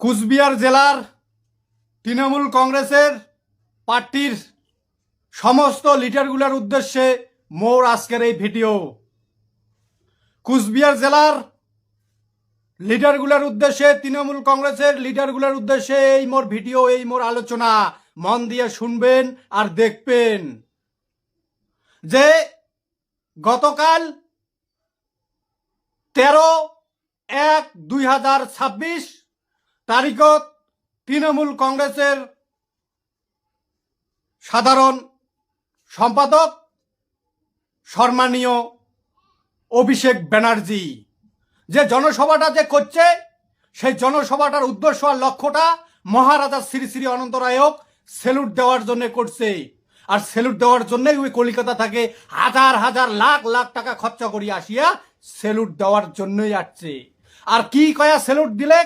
কুচবিহার জেলার তৃণমূল কংগ্রেসের পার্টির সমস্ত লিডারগুলোর উদ্দেশ্যে মোর আজকের এই ভিডিও। কুচবিহার জেলার লিডারগুলোর উদ্দেশ্যে, তৃণমূল কংগ্রেসের লিডারগুলোর উদ্দেশ্যে এই মোর ভিডিও, এই মোর আলোচনা। মন দিয়ে শুনবেন আর দেখবেন যে গতকাল তেরো এক দুই হাজার ছাব্বিশ তারিখত তৃণমূল কংগ্রেসের সাধারণ সম্পাদক সম্মানীয় অভিষেক ব্যানার্জি। যে জনসভাটা যে করছে, সেই জনসভাটার উদ্দেশ্য আর লক্ষ্যটা মহারাজা শ্রী শ্রী অনন্ত রায়ক সেলুট দেওয়ার জন্য করছে। আর সেলুট দেওয়ার জন্যই ওই কলিকাতা থেকে হাজার হাজার লাখ লাখ টাকা খরচা করি আসিয়া সেলুট দেওয়ার জন্যই আসছে। আর কি কয়া সেলুট দিলে?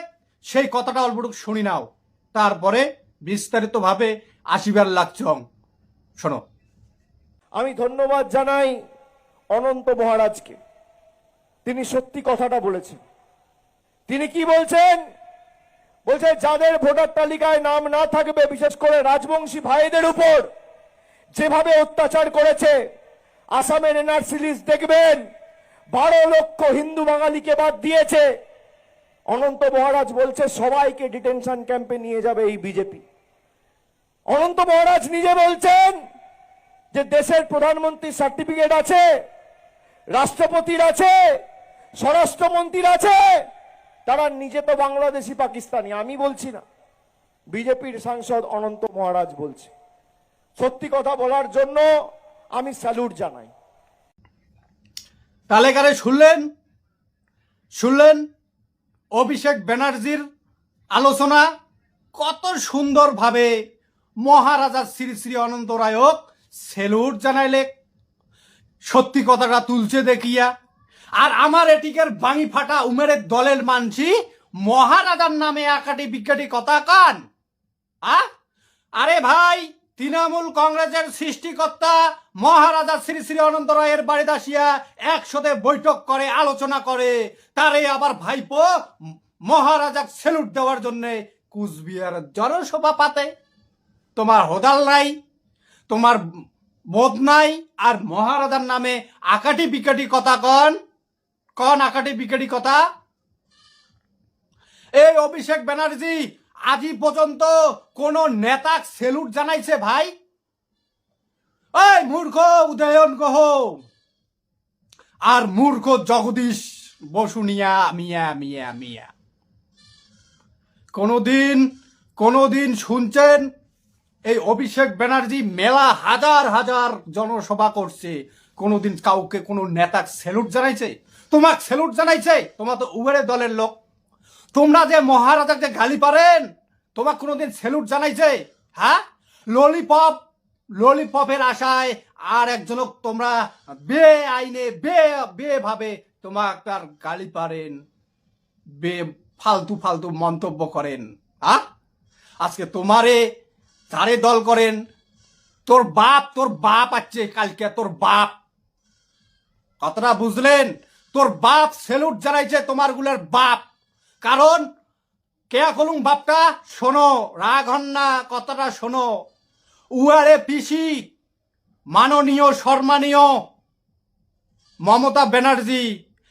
সেই কথাটা অল্পটুকু শুনি নাও। তারপরে বিস্তারিতভাবে আসিবার লাগছং। শোনো। আমি ধন্যবাদ জানাই অনন্ত মহারাজকে। তিনি সত্যি কথাটা বলেছেন। তিনি কি বলছেন? বলছে, যাদের ভোটার তালিকায় নাম না থাকবে, বিশেষ করে রাজবংশী ভাইদের উপর, যেভাবে অত্যাচার করেছে, আসামের এনআরসি লিস্ট দেখবেন, বারো লক্ষ হিন্দু বাঙালিকে বাদ দিয়েছে অনন্ত মহারাজ বলছে, সবাইকে ডিটেনশন ক্যাম্পে নিয়ে যাবে এই বিজেপি অনন্ত মহারাজ নিজে বলছেন যে দেশের প্রধানমন্ত্রীর সার্টিফিকেট আছে, রাষ্ট্রপতির আছে, স্বরাষ্ট্রমন্ত্রীর আছে, তারা নিজে তো বাংলাদেশি, পাকিস্তানি, আমি বলছি না। বিজেপির সাংসদ অনন্ত মহারাজ বলছে। সত্যি কথা বলার জন্য আমি স্যালুট জানাই। তাহলে কারে শুনলেন? শুনলেন? অভিষেক ব্যানার্জির আলোচনা কত সুন্দরভাবে মহারাজা শ্রী শ্রী অনন্ত রায়ক সেলুট জানাইলে। সত্যি কথাটা তুলছে দেখিয়া। আর আমার এটিকের বাঙি ফাটা উমেরের দলের মানসি মহারাজার নামে একাটি বিজ্ঞাটি কথা কান। আরে ভাই তৃণমূল কংগ্রেসের সৃষ্টিকর্তা মহারাজা শ্রী শ্রী অনন্ত রায়ের বাড়িতে আসিয়া একসাথে বৈঠক করে, আলোচনা করে। তারে আবার ভাইপো মহারাজা সেলুট দেওয়ার জন্য কুচবিহার জনসভা পাতে। তোমার হোদাল নাই, তোমার বোধ নাই, আর মহারাজার নামে আকাটি বিকাটি কথা কন। কন আকাটি বিকাটি কথা। এই অভিষেক ব্যানার্জি আজি পর্যন্ত কোন নেতা সেলুট জানাইছে ভাই? এই মূর্খ উদয়ন গহ আর মূর্খ জগদীশ বসুনিয়া মিয়া মিয়া মিয়া। কোনদিন কোনদিন শুনছেন? এই অভিষেক ব্যানার্জি মেলা হাজার হাজার জনসভা করছে। কোনোদিন কাউকে কোনো নেতা সেলুট জানাইছে? তোমাক সেলুট জানাইছে? তোমার তো উবেরে দলের লোক। তোমরা যে মহারাজা মহারাজাকে গালি পারেন তোমার কোনোদিন সেলুট জানাইছে? হ্যাঁ? ললিপপ ললিপপের আশায় আর একজনক তোমরা বে আইনে বে বে ভাবে তোমাক তার গালি পারেন, বে ফালতু ফালতু মন্তব্য করেন হ্যাঁ? আজকে তোমারে তারে দল করেন, তোর বাপ তোর বাপ আছে কালকে, তোর বাপ। কথাটা বুঝলেন? তোর বাপ সেলুট জানাইছে তোমারগুলার বাপ। কারণ কে কলুম বাপটা? শোনো, রাগ হন কথাটা শোনো। উয়ারে পিসি, মাননীয় সম্মানীয় মমতা ব্যানার্জি।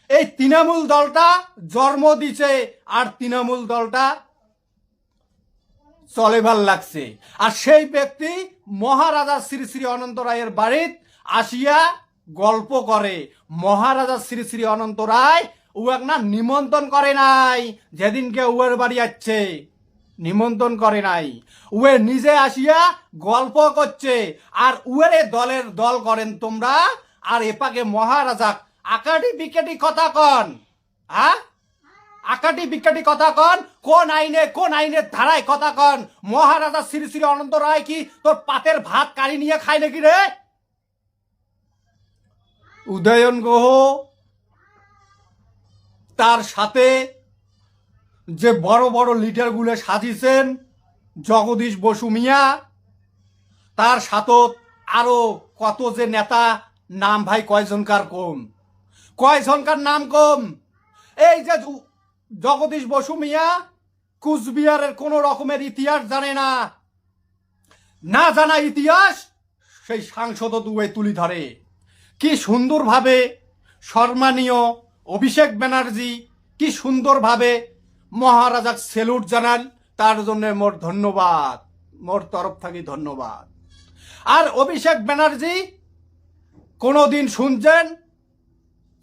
এই তৃণমূল দলটা জন্ম দিছে আর তৃণমূল দলটা চলে ভালো লাগছে। আর সেই ব্যক্তি মহারাজা শ্রী শ্রী অনন্ত রায়ের বাড়িত আসিয়া গল্প করে। মহারাজা শ্রী শ্রী অনন্ত রায় উয়াক না নিমন্ত্রণ করে নাই, যেদিনকে উয়ের বাড়ি যাচ্ছে নিমন্ত্রণ করে নাই। উয়ে নিজে আসিয়া গল্প করছে, আর উয়ের দলের দল করেন তোমরা, আর এপাকে মহারাজা আকাটি বিকেটি কথা কন হ্যাঁ? আকাটি বিকাটি কথা কন, কোন আইনে, কোন আইনের ধারায় কথা কন, মহারাজা শ্রী শ্রী অনন্ত রায় কি তোর পাতের ভাত কাড়ি নিয়ে খায় নাকি রে? উদয়ন গ্রহ তার সাথে যে বড় বড় লিডারগুলো সাজিয়েছেন জগদীশ বসু মিয়া, তার সাথত আরও কত যে নেতা, নাম ভাই কয়জনকার কম? কয়জনকার নাম কম? এই যে জগদীশ বসু মিয়া কুচবিহারের কোন রকমের ইতিহাস জানে না। না জানা ইতিহাস সেই সাংসদ দুয়ে তুলি ধরে। কি সুন্দরভাবে সম্মানীয় অভিষেক ব্যানার্জি কি সুন্দরভাবে মহারাজাক সেলুট জানান তার জন্য মোর ধন্যবাদ, মোর তরফ থাকি ধন্যবাদ। আর অভিষেক ব্যানার্জি কোনোদিন শুনছেন?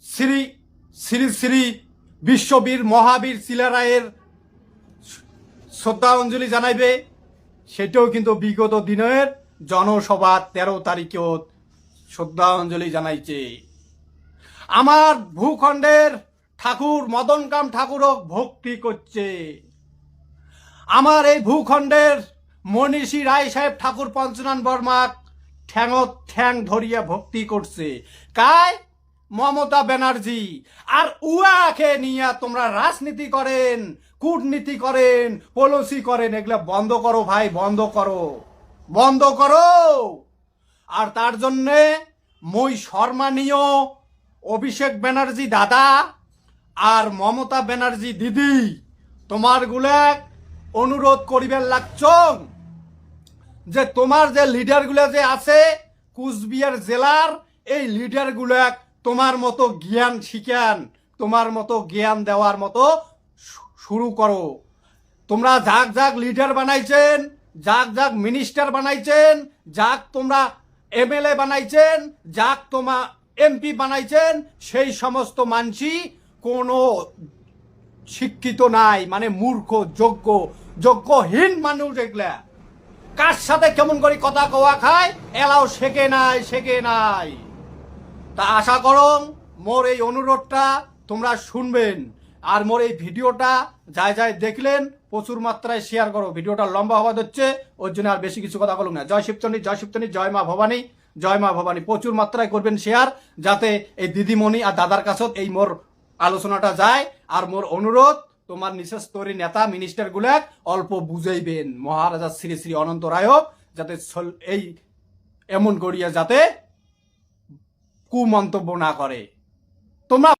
শ্রী শ্রী শ্রী বিশ্ববীর মহাবীর শিলারায়ের শ্রদ্ধাঞ্জলি জানাইবে, সেটাও কিন্তু বিগত দিনের জনসভা তেরো তারিখেও শ্রদ্ধাঞ্জলি জানাইছে। আমার ভূখণ্ডের ঠাকুর, মদনকাম ঠাকুরও ভক্তি করছে। আমার এই ভূখণ্ডের মনীষী রায় সাহেব ঠাকুর পঞ্চনান বর্মা ঠ্যাঙত ঠ্যাং ধরিয়া ভক্তি করছে। কায়? মমতা ব্যানার্জি। আর উয়াকে নিয়ে তোমরা রাজনীতি করেন, কূটনীতি করেন, পলসি করেন, এগুলো বন্ধ করো ভাই, বন্ধ করো। বন্ধ করো। আর তার জন্যে মই সম্মানীয় অভিষেক ব্যানার্জি দাদা আর মমতা ব্যানার্জি দিদি, তোমার গুলাক অনুরোধ করিবেন লাগছ যে তোমার যে লিডারগুলো যে আছে কুচবিহার জেলার, এই লিডারগুলাক তোমার মতো জ্ঞান শিখান, তোমার মতো জ্ঞান দেওয়ার মতো শুরু করো। তোমরা যাক যাক লিডার বানাইছেন, যাক যাক মিনিস্টার বানাইছেন, যাক তোমরা এমএলএ বানাইছেন, যাক তোমা এমপি বানাইছেন, সেই সমস্ত মানসি কোনো শিক্ষিত নাই মানে মূর্খ, যোগ্য, যোগ্যহীন মানুষ এগুলা। কার সাথে কেমন করে কথা কওয়া খায়, এলাও শেখে নাই শেখে নাই। তা আশা করং মোর এই অনুরোধটা তোমরা শুনবেন, আর মোর এই ভিডিওটা যাই যাই দেখলেন, প্রচুর মাত্রায় শেয়ার করো। ভিডিওটা লম্বা হওয়া হচ্ছে ওর জন্য আর বেশি কিছু কথা বলুন না। জয় শিবচন্ডী জয় শিবচন্ডী, জয় মা ভবানী। জয় মা ভবানী। প্রচুর মাত্রায় করবেন শেয়ার যাতে এই দিদিমণি আর দাদার কাছত এই মোর আলোচনাটা যায়। আর মোর অনুরোধ, তোমার নিশেষ নেতা মিনিস্টার গুলাক অল্প বুঝাইবেন। মহারাজা শ্রী শ্রী অনন্ত রায় যাতে এই এমন করিয়া যাতে কুমন্তব্য না করে। তোমরা